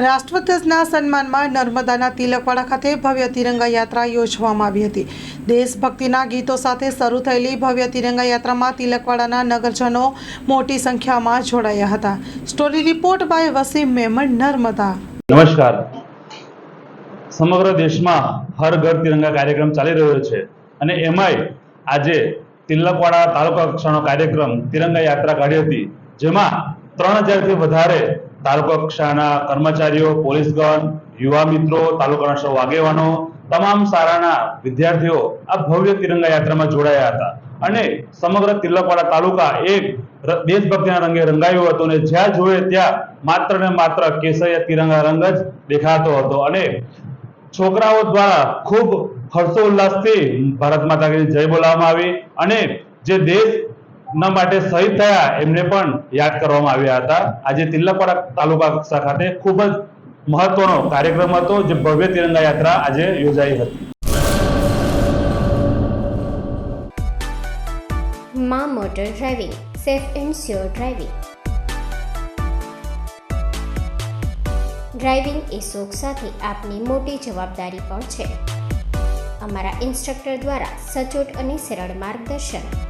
રાષ્ટ્રધ્વજના સન્માનમાં નર્મદાના તિલકવાડા ખાતે ભવ્ય તિરંગા યાત્રા યોજવામાં આવી હતી. દેશભક્તિના ગીતો સાથે શરૂ થયેલી ભવ્ય તિરંગા યાત્રામાં તિલકવાડાના નગરજનો મોટી સંખ્યામાં જોડાયા હતા. Story report by Wasim Memon, Narmada. નમસ્કાર. સમગ્ર દેશમાં હર ઘર તિરંગા કાર્યક્રમ ચાલી રહ્યો છે અને એમાંય આજે તિલકવાડા તાલુકા કક્ષાનો કાર્યક્રમ તિરંગા યાત્રા કાઢી હતી, જેમાં ત્રણ હજારથી વધારે તાલુકા કક્ષાના કર્મચારીઓ, પોલીસગણ, યુવા મિત્રો, તાલુકાના સૌ આગેવાનો, તમામ શાળાના વિદ્યાર્થીઓ આ ભવ્ય તિરંગા યાત્રામાં જોડાયા હતા. અને સમગ્ર તિલકવાડા તાલુકા એક દેશભક્તિના રંગે રંગાયો હતું અને જ્યાં જોઈએ ત્યાં માત્ર ને માત્ર કેસરિયા તિરંગા રંગ જ દેખાતો હતો. અને છોકરાઓ દ્વારા ખૂબ હર્ષોલ્લાસથી ભારત માતા જય બોલાવવામાં આવી. અને જે દેશના માટે શહીદ થયા એમને પણ યાદ કરવામાં આવ્યા હતા. આજે તિલકવાડા તાલુકા કક્ષા ખાતે ખૂબ જ મહત્વનો કાર્યક્રમ હતો જે ભવ્ય તિરંગા યાત્રા આજે યોજાઈ હતી. Maa motor driving, safe and sure driving. Driving એ શોખ સાથે આપની મોટી જવાબદારી પણ છે. અમારા ઇન્સ્ટ્રક્ટર દ્વારા સચોટ અને સરળ માર્ગદર્શન